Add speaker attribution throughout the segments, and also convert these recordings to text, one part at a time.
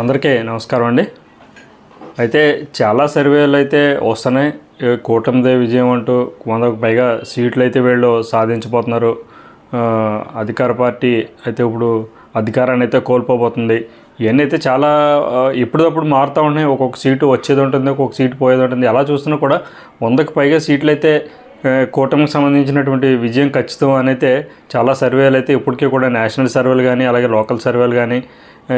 Speaker 1: అందరికీ నమస్కారం అండి. అయితే చాలా సర్వేలు అయితే వస్తున్నాయి. కూటమిదే విజయం అంటూ వందకు పైగా సీట్లు అయితే వీళ్ళు సాధించబోతున్నారు. అధికార పార్టీ అయితే ఇప్పుడు అధికారాన్ని అయితే కోల్పోబోతుంది. ఇవన్నీ అయితే చాలా ఆ, మారుతూ ఉన్నాయి. ఒక్కొక్క సీటు వచ్చేది ఉంటుంది ఒక్కొక్క సీటు పోయేది ఉంటుంది. ఎలా చూస్తున్నా కూడా వందకు పైగా సీట్లు అయితే కూటమికి సంబంధించినటువంటి విజయం ఖచ్చితం అని అయితే చాలా సర్వేలు అయితే ఇప్పటికీ కూడా నేషనల్ సర్వేలు కానీ అలాగే లోకల్ సర్వేలు కానీ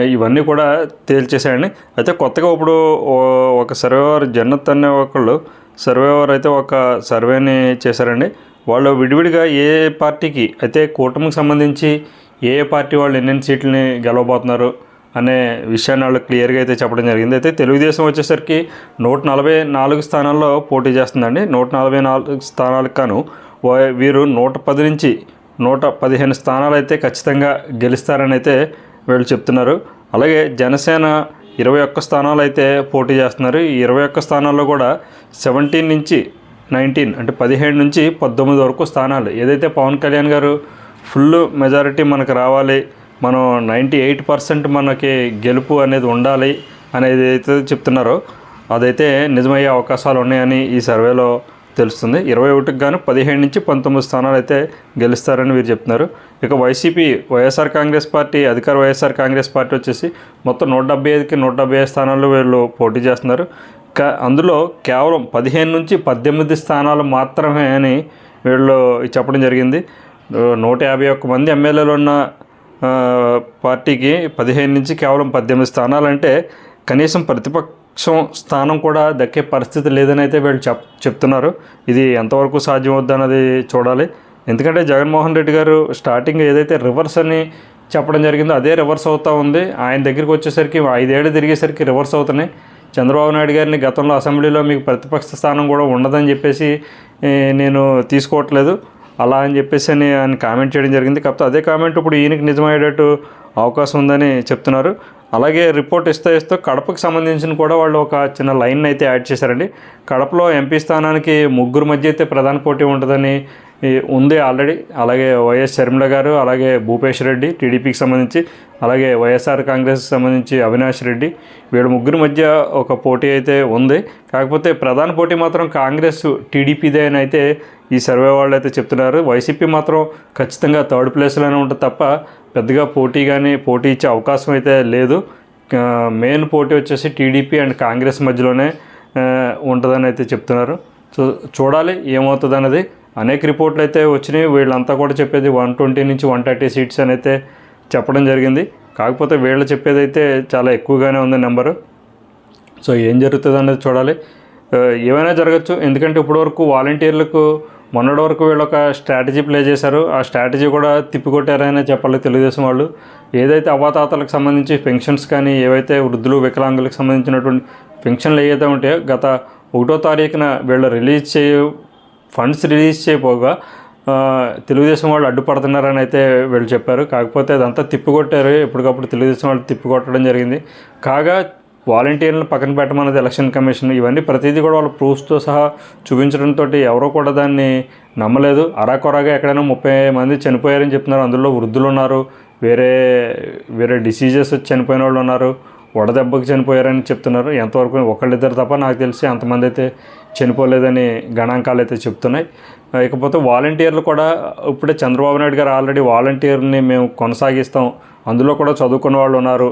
Speaker 1: ఇవన్నీ కూడా తేల్చేశాయండి. అయితే కొత్తగా ఇప్పుడు ఓ- ఒక సర్వేవర్ జన్నత్ అనే ఒకళ్ళు సర్వేవర్ అయితే ఒక సర్వేని చేశారండి. వాళ్ళు విడివిడిగా ఏ పార్టీకి అయితే కూటమికి సంబంధించి ఏ ఏ పార్టీ వాళ్ళు ఎన్నెన్ని సీట్లని గెలవబోతున్నారు అనే విషయాన్ని వాళ్ళు క్లియర్గా అయితే చెప్పడం జరిగింది. అయితే తెలుగుదేశం వచ్చేసరికి నూట నలభై నాలుగు స్థానాల్లో పోటీ చేస్తుందండి. నూట నలభై నాలుగు స్థానాలకు కాను వీరు నూట పది నుంచి నూట పదిహేను స్థానాలు అయితే ఖచ్చితంగా గెలుస్తారని అయితే వీళ్ళు చెప్తున్నారు. అలాగే జనసేన ఇరవై ఒక్క స్థానాలు అయితే పోటీ చేస్తున్నారు. ఈ ఇరవై ఒక్క స్థానాల్లో కూడా సెవెంటీన్ నుంచి నైన్టీన్ అంటే పదిహేడు నుంచి పద్దెనిమిది వరకు స్థానాలు. ఏదైతే పవన్ కళ్యాణ్ గారు ఫుల్ మెజారిటీ మనకు రావాలి మనం నైంటీ ఎయిట్ పర్సెంట్ మనకి గెలుపు అనేది ఉండాలి అనేది అయితే చెప్తున్నారో అదైతే నిజమయ్యే అవకాశాలు ఉన్నాయని ఈ సర్వేలో తెలుస్తుంది. ఇరవై ఒకటికి గాను పదిహేడు నుంచి పంతొమ్మిది స్థానాలు అయితే గెలుస్తారని వీరు చెప్తున్నారు. ఇక వైసీపీ వైఎస్ఆర్ కాంగ్రెస్ పార్టీ అధికార వైఎస్ఆర్ కాంగ్రెస్ పార్టీ వచ్చేసి మొత్తం నూట డెబ్బై ఐదుకి నూట డెబ్బై ఐదు స్థానాల్లో వీళ్ళు పోటీ చేస్తున్నారు. అందులో కేవలం పదిహేను నుంచి పద్దెనిమిది స్థానాలు మాత్రమే అని వీళ్ళు చెప్పడం జరిగింది. నూట యాభై ఒక్క మంది ఎమ్మెల్యేలు ఉన్న పార్టీకి పదిహేను నుంచి కేవలం పద్దెనిమిది స్థానాలు అంటే కనీసం ప్రతిపక్ష స్థానం కూడా దక్కే పరిస్థితి లేదని అయితే వీళ్ళు చెప్ చెప్తున్నారు. ఇది ఎంతవరకు సాధ్యమవుద్దన్నది చూడాలి. ఎందుకంటే జగన్మోహన్ రెడ్డి గారు స్టార్టింగ్ ఏదైతే రివర్స్ అని చెప్పడం జరిగిందో అదే రివర్స్ అవుతూ ఉంది. ఆయన దగ్గరికి వచ్చేసరికి ఐదేళ్ళు తిరిగేసరికి రివర్స్ అవుతున్నాయి. చంద్రబాబు నాయుడు గారిని గతంలో అసెంబ్లీలో మీకు ప్రతిపక్ష స్థానం కూడా ఉండదని చెప్పేసి నేను తీసుకోవట్లేదు. అలా అని చెప్పేసి అని ఆయన కామెంట్ చేయడం జరిగింది. కాకపోతే అదే కామెంట్ ఇప్పుడు ఈయనకి నిజమయ్యేటట్టు అవకాశం ఉందని చెప్తున్నారు. అలాగే రిపోర్ట్ ఇస్తూ ఇస్తూ కడపకు సంబంధించిన కూడా వాళ్ళు ఒక చిన్న లైన్ అయితే యాడ్ చేశారండి. కడపలో ఎంపీ స్థానానికి ముగ్గురు మధ్య అయితే ప్రధాన పోటీ ఉంటుందని ఉంది ఆల్రెడీ అలాగే వైఎస్ షర్మిల గారు అలాగే భూపేష్ రెడ్డి టీడీపీకి సంబంధించి అలాగే వైఎస్ఆర్ కాంగ్రెస్ సంబంధించి అవినాష్ రెడ్డి. వీళ్ళ ముగ్గురు మధ్య ఒక పోటీ అయితే ఉంది. కాకపోతే ప్రధాన పోటీ మాత్రం కాంగ్రెస్ టీడీపీదే అని అయితే ఈ సర్వే వాళ్ళు అయితే చెప్తున్నారు. వైసీపీ మాత్రం ఖచ్చితంగా థర్డ్ ప్లేస్లోనే ఉంటుంది తప్ప పెద్దగా పోటీ కానీ పోటీ ఇచ్చే అవకాశం అయితే లేదు. మెయిన్ పోటీ వచ్చేసి టీడీపీ అండ్ కాంగ్రెస్ మధ్యలోనే ఉంటుందని అయితే చెప్తున్నారు. సో చూడాలి ఏమవుతుంది అన్నది అనేక రిపోర్ట్లు అయితే వచ్చినాయి. వీళ్ళంతా కూడా చెప్పేది వన్ ట్వంటీ నుంచి వన్ థర్టీ సీట్స్ అని అయితే చెప్పడం జరిగింది. కాకపోతే వీళ్ళు చెప్పేది అయితే చాలా ఎక్కువగానే ఉంది నెంబరు సో ఏం జరుగుతుంది అనేది చూడాలి. ఏమైనా జరగచ్చు. ఎందుకంటే ఇప్పటివరకు వాలంటీర్లకు మొన్నటి వరకు వీళ్ళు ఒక స్ట్రాటజీ ప్లే చేశారు. ఆ స్ట్రాటజీ కూడా తిప్పికొట్టారనే చెప్పాలి తెలుగుదేశం వాళ్ళు. ఏదైతే అవాతాతలకు సంబంధించి పెన్షన్స్ కానీ ఏవైతే వృద్ధులు వికలాంగులకు సంబంధించినటువంటి పెన్షన్లు ఏవైతే ఉంటాయో గత ఒకటో తారీఖున వీళ్ళు రిలీజ్ చేయ ఫండ్స్ రిలీజ్ చేయపోగా తెలుగుదేశం వాళ్ళు అడ్డుపడుతున్నారని అయితే వీళ్ళు చెప్పారు. కాకపోతే అదంతా తిప్పికొట్టారు. ఎప్పటికప్పుడు తెలుగుదేశం వాళ్ళు తిప్పికొట్టడం జరిగింది. కాగా వాలంటీర్లను పక్కన పెట్టమన్నది ఎలక్షన్ కమిషన్. ఇవన్నీ ప్రతిదీ కూడా వాళ్ళ ప్రూఫ్స్తో సహా చూపించడంతో ఎవరో కూడా దాన్ని నమ్మలేదు. అరాకొరాగా ఎక్కడైనా ముప్పై మంది చనిపోయారని చెప్తున్నారు. అందులో వృద్ధులు ఉన్నారు. వేరే వేరే డిసీజెస్ వచ్చి చనిపోయిన వాళ్ళు ఉన్నారు. వడదెబ్బకి చనిపోయారని చెప్తున్నారు. ఎంతవరకు ఒకళ్ళిద్దరు తప్ప నాకు తెలిసి అంతమంది అయితే చనిపోలేదని గణాంకాలు అయితే చెప్తున్నాయి. ఇకపోతే వాలంటీర్లు కూడా ఇప్పుడే చంద్రబాబు నాయుడు గారు ఆల్రెడీ వాలంటీర్ని మేము కొనసాగిస్తాం. అందులో కూడా చదువుకున్న వాళ్ళు ఉన్నారు.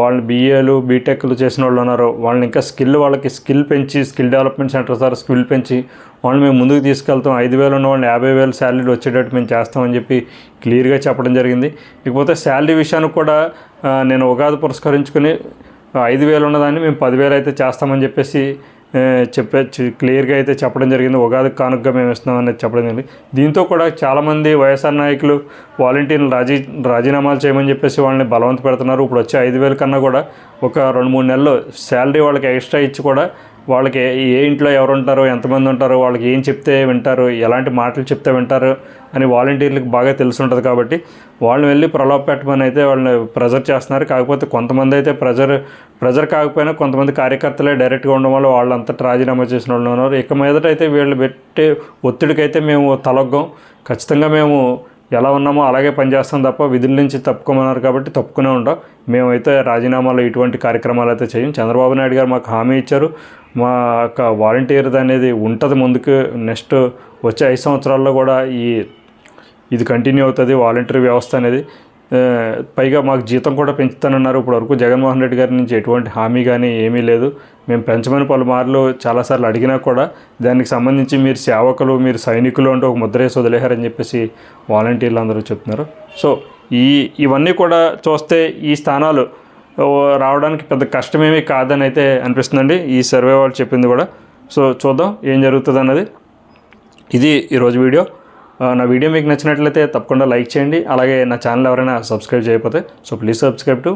Speaker 1: వాళ్ళు బీఏలు బీటెక్లు చేసిన వాళ్ళు ఉన్నారు. వాళ్ళని ఇంకా స్కిల్ వాళ్ళకి స్కిల్ పెంచి skill development centre sir skill పెంచి వాళ్ళని మేము ముందుకు తీసుకెళ్తాం. ఐదు వేలు ఉన్న వాళ్ళని యాభై వేలు శాలరీ వచ్చేటట్టు మేము చేస్తామని చెప్పి క్లియర్గా చెప్పడం జరిగింది. ఇకపోతే శాలరీ విషయానికి కూడా నేను ఉగాది పురస్కరించుకుని ఐదు వేలు ఉన్నదాన్ని మేము పదివేలు అయితే చేస్తామని చెప్పేసి చెప్పే క్లియర్గా అయితే చెప్పడం జరిగింది. ఉగాది కానుకగా మేము ఇస్తున్నాం అనేది చెప్పడం జరిగింది. దీంతో కూడా చాలామంది వైఎస్ఆర్ నాయకులు వాలంటీర్లు రాజీ రాజీనామాలు చేయమని చెప్పేసి వాళ్ళని బలవంత పెడుతున్నారు ఇప్పుడు వచ్చే ఐదు వేల కన్నా కూడా ఒక రెండు మూడు నెలలు శాలరీ వాళ్ళకి ఎక్స్ట్రా ఇచ్చి కూడా వాళ్ళకి ఏ- ఇంట్లో ఎవరు ఉంటారు ఎంతమంది ఉంటారో వాళ్ళకి ఏం చెప్తే వింటారు ఎలాంటి మాటలు చెప్తే వింటారు అని వాలంటీర్లకు బాగా తెలిసి ఉంటుంది కాబట్టి వాళ్ళని వెళ్ళి ప్రలోభ పెట్టమని అయితే వాళ్ళని ప్రెజర్ చేస్తున్నారు. కాకపోతే కొంతమంది అయితే ప్రెజర్ ప్రెజర్ కాకపోయినా కొంతమంది కార్యకర్తలే డైరెక్ట్గా ఉండడం వల్ల వాళ్ళంతటా రాజీనామా చేసిన వాళ్ళు ఉన్నారు. ఇక మీదట అయితే వీళ్ళు పెట్టే ఒత్తిడికైతే మేము తలొగ్గం. ఖచ్చితంగా మేము ఎలా ఉన్నామో అలాగే పనిచేస్తాం తప్ప విధుల నుంచి తప్పుకోమన్నారు కాబట్టి తప్పుకునే ఉంటాం. మేమైతే రాజీనామాలో ఇటువంటి కార్యక్రమాలు అయితే చేయం. చంద్రబాబు నాయుడు గారు మాకు హామీ ఇచ్చారు. మా యొక్క వాలంటీర్ది అనేది ఉంటుంది ముందుకు. నెక్స్ట్ వచ్చే ఐదు సంవత్సరాల్లో కూడా ఈ ఇది కంటిన్యూ అవుతుంది. వాలంటరీ వ్యవస్థ అనేది పైగా మాకు జీతం కూడా పెంచుతానన్నారు. ఇప్పుడు వరకు జగన్మోహన్ రెడ్డి గారి నుంచి ఎటువంటి హామీ కానీ ఏమీ లేదు. మేము పెంచమని పలుమార్లు చాలాసార్లు అడిగినా కూడా దానికి సంబంధించి మీరు సేవకులు మీరు సైనికులు అంటూ ఒక ముద్ర వేసి వదిలేశారని చెప్పేసి వాలంటీర్లు అందరూ చెప్తున్నారు. సో ఈ ఇవన్నీ కూడా చూస్తే ఈ స్థానాలు రావడానికి పెద్ద కష్టమేమీ కాదని అయితే అనిపిస్తుందండి. ఈ సర్వే వాళ్ళు చెప్పింది కూడా. సో చూద్దాం ఏం జరుగుతుంది అన్నది ఇది ఈరోజు వీడియో. నా వీడియో మీకు నచ్చినట్లయితే తప్పకుండా లైక్ చేయండి. అలాగే నా ఛానల్ ఎవరైనా సబ్స్క్రైబ్ చేయకపోతే సో ప్లీజ్ సబ్స్క్రైబ్ టు